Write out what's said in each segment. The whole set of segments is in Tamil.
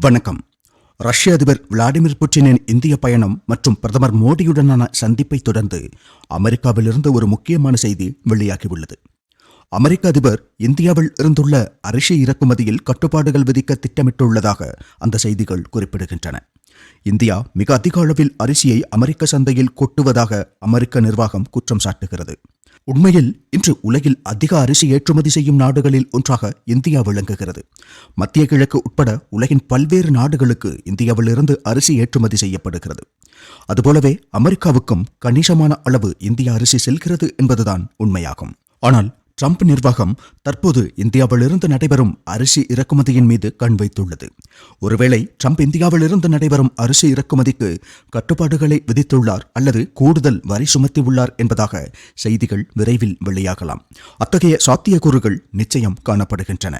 வணக்கம். ரஷ்ய அதிபர் விளாடிமிர் புட்டினின் இந்திய பயணம் மற்றும் பிரதமர் மோடியுடனான சந்திப்பை தொடர்ந்து அமெரிக்காவிலிருந்து ஒரு முக்கியமான செய்தி வெளியாகியுள்ளது. அமெரிக்க அதிபர் இந்தியாவில் இருந்துள்ள அரிசி இறக்குமதியில் கட்டுப்பாடுகள் விதிக்க திட்டமிட்டுள்ளதாக அந்த செய்திகள் குறிப்பிடுகின்றன. இந்தியா மிக அதிக அளவில் அரிசியை அமெரிக்க சந்தையில் கொட்டுவதாக அமெரிக்க நிர்வாகம் குற்றம் சாட்டுகிறது. உண்மையில் இன்று உலகில் அதிக அரிசி ஏற்றுமதி செய்யும் நாடுகளில் ஒன்றாக இந்தியா விளங்குகிறது. மத்திய கிழக்கு உட்பட உலகின் பல்வேறு நாடுகளுக்கு இந்தியாவிலிருந்து அரிசி ஏற்றுமதி செய்யப்படுகிறது. அதுபோலவே அமெரிக்காவுக்கும் கணிசமான அளவு இந்திய அரிசி செல்கிறது என்பதுதான் உண்மையாகும். ஆனால் ட்ரம்ப் நிர்வாகம் தற்போது இந்தியாவிலிருந்து நடைபெறும் அரிசி இறக்குமதியின் மீது கண் வைத்துள்ளது. ஒருவேளை ட்ரம்ப் இந்தியாவிலிருந்து நடைபெறும் அரிசி இறக்குமதிக்கு கட்டுப்பாடுகளை விதித்துள்ளார் அல்லது கூடுதல் வரி சுமத்தியுள்ளார் என்பதாக செய்திகள் விரைவில் வெளியாகலாம். அத்தகைய சாத்தியக்கூறுகள் நிச்சயம் காணப்படுகின்றன.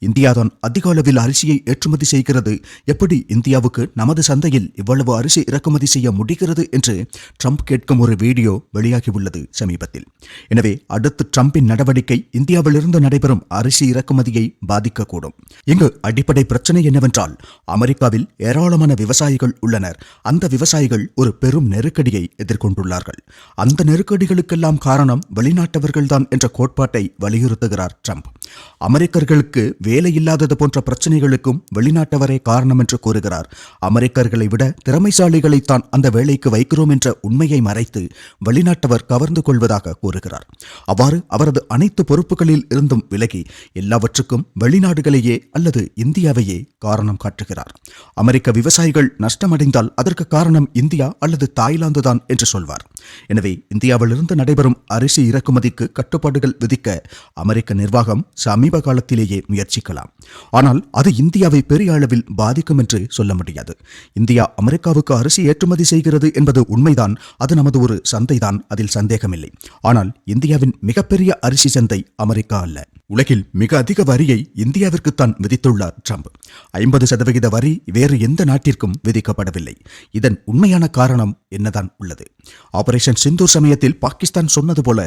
இந்தியாதான் அதிக அளவில் அரிசியை ஏற்றுமதி செய்கிறது. எப்படி இந்தியாவுக்கு நமது சந்தையில் இவ்வளவு அரிசி இறக்குமதி செய்ய முடிகிறது என்று ட்ரம்ப் கேட்கும் ஒரு வீடியோ வெளியாகியுள்ளது சமீபத்தில். எனவே அடுத்து ட்ரம்பின் நடவடிக்கை நடவடிக்கை இந்தியாவிலிருந்து நடைபெறும் அரிசி இறக்குமதியை பாதிக்கக்கூடும். இங்கு அடிப்படை பிரச்சனை என்னவென்றால் அமெரிக்காவில் ஏராளமான விவசாயிகள் உள்ளனர். அந்த விவசாயிகள் ஒரு பெரும் நெருக்கடியை எதிர்கொண்டுள்ளார்கள். அந்த நெருக்கடிகளுக்கெல்லாம் காரணம் வெளிநாட்டவர்கள்தான் என்ற கோட்பாட்டை வலியுறுத்துகிறார் ட்ரம்ப். அமெரிக்கர்களுக்கு வேலை இல்லாதது போன்ற பிரச்சனைகளுக்கும் வெளிநாட்டவரே காரணம் என்று கூறுகிறார். அமெரிக்கர்களை விட திறமைசாலிகளைத்தான் அந்த வேலைக்கு வைக்கிறோம் என்ற உண்மையை மறைத்து வெளிநாட்டவர் கவர்ந்து கொள்வதாக கூறுகிறார். அவ்வாறு அவரது அணை அனைத்து பொறுப்புகளில் இருந்தும் விலகி எல்லாவற்றுக்கும் வெளிநாடுகளையே அல்லது இந்தியாவையே காரணம் காட்டுகிறார். அமெரிக்க விவசாயிகள் நஷ்டமடைந்தால் அதற்கு காரணம் இந்தியா அல்லது தாய்லாந்து தான் என்று சொல்வார். எனவே இந்தியாவிலிருந்து நடைபெறும் அரிசி இறக்குமதிக்கு கட்டுப்பாடுகள் விதிக்க அமெரிக்க நிர்வாகம் சமீப காலத்திலேயே முயற்சிக்கலாம். ஆனால் அது இந்தியாவை பெரிய அளவில் பாதிக்கும் என்று சொல்ல முடியாது. இந்தியா அமெரிக்காவுக்கு அரிசி ஏற்றுமதி செய்கிறது என்பது உண்மைதான் அது நமது ஒரு சந்தைதான் அதில் சந்தேகமில்லை. ஆனால் இந்தியாவின் மிகப்பெரிய அரிசி சந்தை அமெரிக்கா அல்ல. உலகில் மிக அதிக வரியை இந்தியாவிற்குத்தான் விதித்துள்ளார் ட்ரம்ப். ஐம்பது சதவிகித வரி வேறு எந்த நாட்டிற்கும் விதிக்கப்படவில்லை. இதன் உண்மையான காரணம் என்னதான் உள்ளது? ஆபரேஷன் சிந்தூர் சமயத்தில் பாகிஸ்தான் சொன்னது போல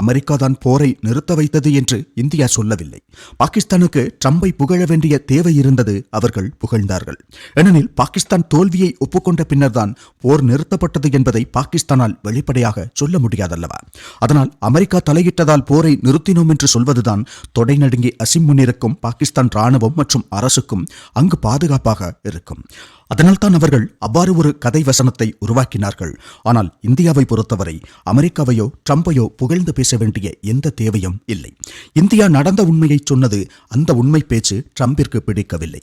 அமெரிக்கா தான் போரை நிறுத்த வைத்தது என்று இந்தியா சொல்லவில்லை. பாகிஸ்தானுக்கு ட்ரம்பை புகழ வேண்டிய தேவை இருந்தது அவர்கள் புகழ்ந்தார்கள். ஏனெனில் பாகிஸ்தான் தோல்வியை ஒப்புக்கொண்ட பின்னர்தான் போர் நிறுத்தப்பட்டது என்பதை பாகிஸ்தானால் வெளிப்படையாக சொல்ல முடியாதல்லவா? அதனால் அமெரிக்கா தலையிட்டதால் போரை நிறுத்தினோம் என்று சொல்வதுதான் தொடை நடுங்கி அசிம்முன்னிருக்கும் பாகிஸ்தான் ராணுவம் மற்றும் அரசுக்கும் அங்கு பாதுகாப்பாக இருக்கும். அதனால்தான் அவர்கள் அவ்வாறு ஒரு கதை வசனத்தை உருவாக்கினார்கள். ஆனால் இந்தியாவை பொறுத்தவரை அமெரிக்காவையோ ட்ரம்பையோ புகழ்ந்து பேச வேண்டிய எந்த தேவையும் இல்லை. இந்தியா நடந்த உண்மையை சொன்னது அந்த உண்மை பேச்சு ட்ரம்பிற்கு பிடிக்கவில்லை.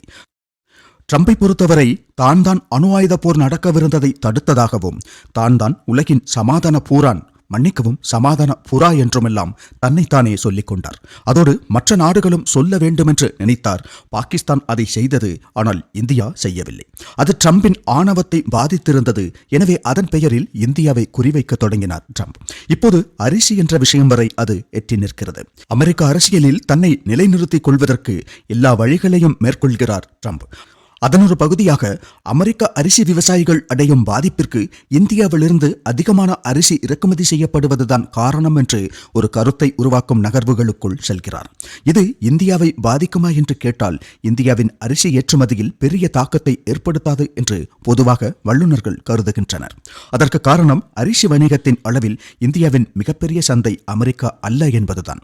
ட்ரம்பை பொறுத்தவரை தான் தான் அணு ஆயுத போர் நடக்கவிருந்ததை தடுத்ததாகவும் தான் தான் உலகின் சமாதான பூரான் மன்னிக்கவும் சமாதான புறா என்றுமெல்லாம் தன்னைத்தானே சொல்லிக் கொண்டார். அதோடு மற்ற நாடுகளும் சொல்ல வேண்டுமென்று நினைத்தார். பாகிஸ்தான் அதை செய்தது ஆனால் இந்தியா செய்யவில்லை. அது ட்ரம்பின் ஆணவத்தை பாதித்திருந்தது. எனவே அதன் பெயரில் இந்தியாவை குறிவைக்க தொடங்கினார் ட்ரம்ப். இப்போது அரிசி என்ற விஷயம் வரை அது எட்டி நிற்கிறது. அமெரிக்க அரசியலில் தன்னை நிலைநிறுத்திக் கொள்வதற்கு எல்லா வழிகளையும் மேற்கொள்கிறார் ட்ரம்ப். அதன் ஒரு பகுதியாக அமெரிக்க அரிசி விவசாயிகள் அடையும் பாதிப்பிற்கு இந்தியாவிலிருந்து அதிகமான அரிசி இறக்குமதி செய்யப்படுவதுதான் காரணம் என்று ஒரு கருத்தை உருவாக்கும் நகர்வுகளுக்குள் செல்கிறார். இது இந்தியாவை பாதிக்குமா என்று கேட்டால் இந்தியாவின் அரிசி ஏற்றுமதியில் பெரிய தாக்கத்தை ஏற்படுத்தாது என்று பொதுவாக வல்லுநர்கள் கருதுகின்றனர். அதற்கு காரணம் அரிசி வணிகத்தின் அளவில் இந்தியாவின் மிகப்பெரிய சந்தை அமெரிக்கா அல்ல என்பதுதான்.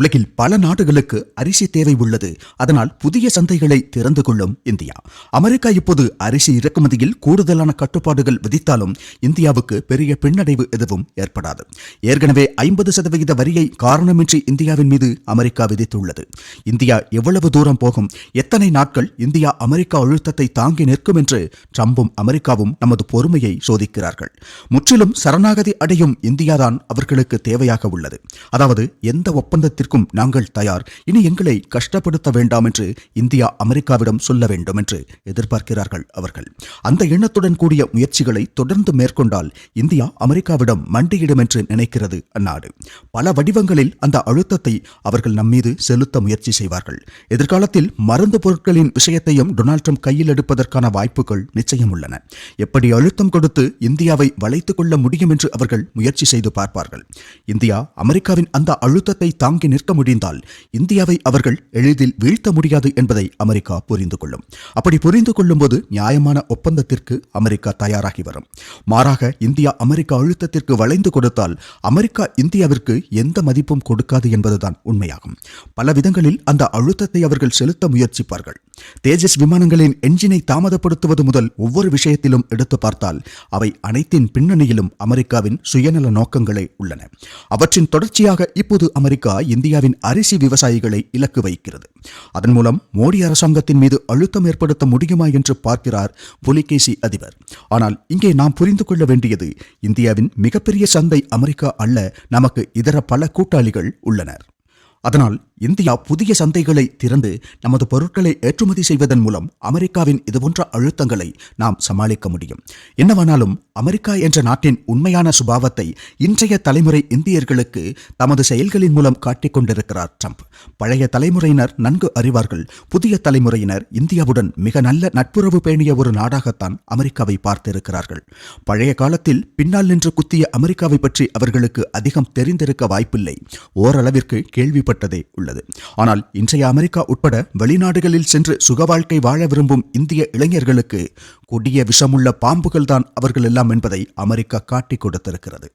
உலகில் பல நாடுகளுக்கு அரிசி தேவை உள்ளது. அதனால் புதிய சந்தைகளை திறந்து கொள்ளும் இந்தியா. அமெரிக்கா இப்போது அரிசி இறக்குமதியில் கூடுதலான கட்டுப்பாடுகள் விதித்தாலும் இந்தியாவுக்கு பெரிய பின்னடைவு எதுவும் ஏற்படாது. ஏற்கனவே ஐம்பது சதவிகித வரியை காரணமின்றி இந்தியாவின் மீது அமெரிக்கா விதித்துள்ளது. இந்தியா எவ்வளவு தூரம் போகும் எத்தனை நாட்கள் இந்தியா அமெரிக்கா அழுத்தத்தை தாங்கி நிற்கும் என்று ட்ரம்பும் அமெரிக்காவும் நமது பொறுமையை சோதிக்கிறார்கள். முற்றிலும் சரணாகதி அடையும் இந்தியாதான் அவர்களுக்கு தேவையாக உள்ளது. அதாவது எந்த ஒப்பந்தத்திற்கு யுத்தத்திற்கும் நாங்கள் தயார். இனி எங்களை கஷ்டப்படுத்த வேண்டாம் என்று இந்தியா அமெரிக்காவிடம் சொல்ல வேண்டும் என்று எதிர்பார்க்கிறார்கள் அவர்கள். அந்த எண்ணத்துடன் கூடிய முயற்சிகளை தொடர்ந்து மேற்கொண்டால் இந்தியா அமெரிக்காவிடம் மண்டியிடும் என்று நினைக்கிறது அந்நாடு. பல வடிவங்களில் அந்த அழுத்தத்தை அவர்கள் நம்மீது செலுத்த முயற்சி செய்வார்கள். எதிர்காலத்தில் மருந்து பொருட்களின் விஷயத்தையும் டொனால்ட் ட்ரம்ப் கையில் எடுப்பதற்கான வாய்ப்புகள் நிச்சயம் உள்ளன. எப்படி அழுத்தம் கொடுத்து இந்தியாவை வளைத்துக் கொள்ள முடியும் என்று அவர்கள் முயற்சி செய்து பார்ப்பார்கள். இந்தியா அமெரிக்காவின் அந்த அழுத்தத்தை தாங்கி நிற்க முடிந்தால் இந்தியாவை அவர்கள் எளிதில் வீழ்த்த முடியாது என்பதை அமெரிக்கா புரிந்து கொள்ளும். அப்படி புரிந்து கொள்ளும்போது நியாயமான ஒப்பந்தத்திற்கு அமெரிக்கா தயாராகி வரும். மாறாக இந்தியா அமெரிக்கா அழுத்தத்திற்கு வளைந்து கொடுத்தால் அமெரிக்கா இந்தியாவிற்கு எந்த மதிப்பும் கொடுக்காது என்பதுதான் உண்மையாகும். பல விதங்களில் அந்த அழுத்தத்தை அவர்கள் செலுத்த முயற்சிப்பார்கள். தேஜஸ் விமானங்களின் என்ஜினை தாமதப்படுத்துவது முதல் ஒவ்வொரு விஷயத்திலும் எடுத்து பார்த்தால் அவை அனைத்தின் பின்னணியிலும் அமெரிக்காவின் சுயநல நோக்கங்களே உள்ளன. அவற்றின் தொடர்ச்சியாக இப்போது அமெரிக்கா இந்தியாவின் அரிசி விவசாயிகளை இலக்கு வைக்கிறது. அதன் மூலம் மோடி அரசாங்கத்தின் மீது அழுத்தம் ஏற்படுத்த முடியுமா என்று பார்க்கிறார் புலிகேசி அதிபர். ஆனால் இங்கே நாம் புரிந்து கொள்ள வேண்டியது இந்தியாவின் மிகப்பெரிய சந்தை அமெரிக்கா அல்ல நமக்கு இதர பல கூட்டாளிகள் உள்ளனர். அதனால் இந்தியா புதிய சந்தைகளை திறந்து நமது பொருட்களை ஏற்றுமதி செய்வதன் மூலம் அமெரிக்காவின் இதுபோன்ற அழுத்தங்களை நாம் சமாளிக்க முடியும். என்னவானாலும் அமெரிக்கா என்ற நாட்டின் உண்மையான சுபாவத்தை இன்றைய தலைமுறை இந்தியர்களுக்கு தமது செயல்களின் மூலம் காட்டிக் கொண்டிருக்கிறார் ட்ரம்ப். பழைய தலைமுறையினர் நன்கு அறிவார்கள். புதிய தலைமுறையினர் இந்தியாவுடன் மிக நல்ல நட்புறவு பேணிய ஒரு நாடாகத்தான் அமெரிக்காவை பார்த்திருக்கிறார்கள். பழைய காலத்தில் பின்னால் நின்று குத்திய அமெரிக்காவை பற்றி அவர்களுக்கு அதிகம் தெரிந்திருக்க வாய்ப்பில்லை. ஓரளவிற்கு கேள்விப்பட்டதே உள்ளது. ஆனால் இன்றைய அமெரிக்கா உட்பட வெளிநாடுகளில் சென்று சுக வாழ்க்கை வாழ விரும்பும் இந்திய இளைஞர்களுக்கு கொடிய விஷமுள்ள பாம்புகள் தான் அவர்கள் எல்லாம் என்பதை அமெரிக்கா காட்டிக் கொடுத்திருக்கிறது.